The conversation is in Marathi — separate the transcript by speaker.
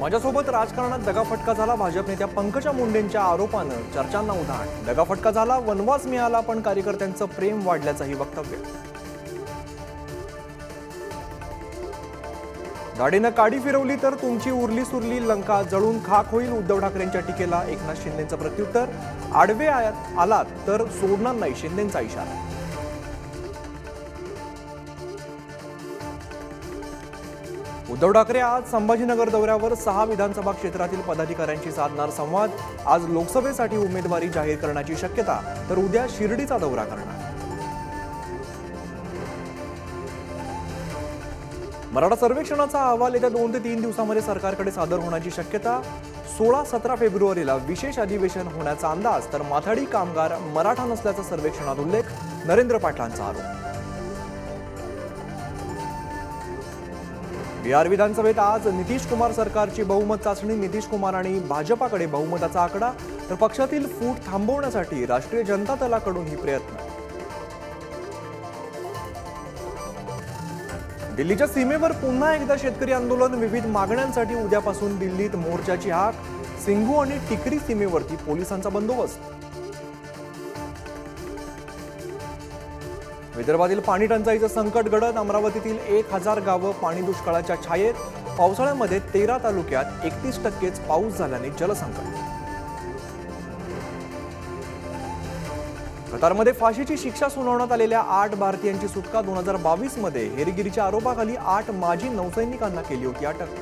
Speaker 1: माझ्यासोबत राजकारणात दगाफटका झाला भाजप नेत्या पंकजा मुंडेंच्या आरोपानं. चर्चांना उधाण. दगाफटका झाला वनवास मिळाला पण कार्यकर्त्यांचं प्रेम वाढल्याचंही वक्तव्य. गाडीनं काडी फिरवली तर तुमची उरली सुरली लंका जळून खाक होईल. उद्धव ठाकरेंच्या टीकेला एकनाथ शिंदेचं प्रत्युत्तर. आडवे आयात आलात तर सोडणार नाही शिंदेचा इशारा. उद्धव ठाकरे आज संभाजीनगर दौऱ्यावर सहा विधानसभा क्षेत्रातील पदाधिकाऱ्यांशी साधणार संवाद. आज लोकसभेसाठी उमेदवारी जाहीर करण्याची शक्यता तर उद्या शिर्डीचा दौरा करणार. मराठा सर्वेक्षणाचा अहवाल येत्या दोन ते तीन दिवसामध्ये सरकारकडे सादर होण्याची शक्यता. सोळा सतरा फेब्रुवारीला विशेष अधिवेशन होण्याचा अंदाज तर माथाडी कामगार मराठा नसल्याचा सर्वेक्षणात उल्लेख नरेंद्र पाटलांचा आरोप. बिहार विधानसभेत आज नितीश कुमार सरकारची बहुमत चाचणी. नितीश कुमार आणि भाजपाकडे बहुमताचा आकडा. तर पक्षातील फूट थांबवण्यासाठी राष्ट्रीय जनता दलाकडून ही प्रयत्न. दिल्लीच्या सीमेवर पुन्हा एकदा शेतकरी आंदोलन. विविध मागण्यांसाठी उद्यापासून दिल्लीत मोर्चाची हाक. सिंघू आणि टिकरी सीमेवरती पोलिसांचा बंदोबस्त. विदर्भातील पाणी टंचाईचं संकट गडद अमरावतीतील एक हजार गावं पाणी दुष्काळाच्या छायेत. पावसाळ्यामध्ये तेरा तालुक्यात एकतीस टक्केच पाऊस झाल्याने जलसंकट. कतारमध्ये फाशीची शिक्षा सुनावण्यात आलेल्या आठ भारतीयांची सुटका दोन हजार बावीसमध्ये हेरगिरीच्या आरोपाखाली आठ माजी नौसैनिकांना केली होती अटक.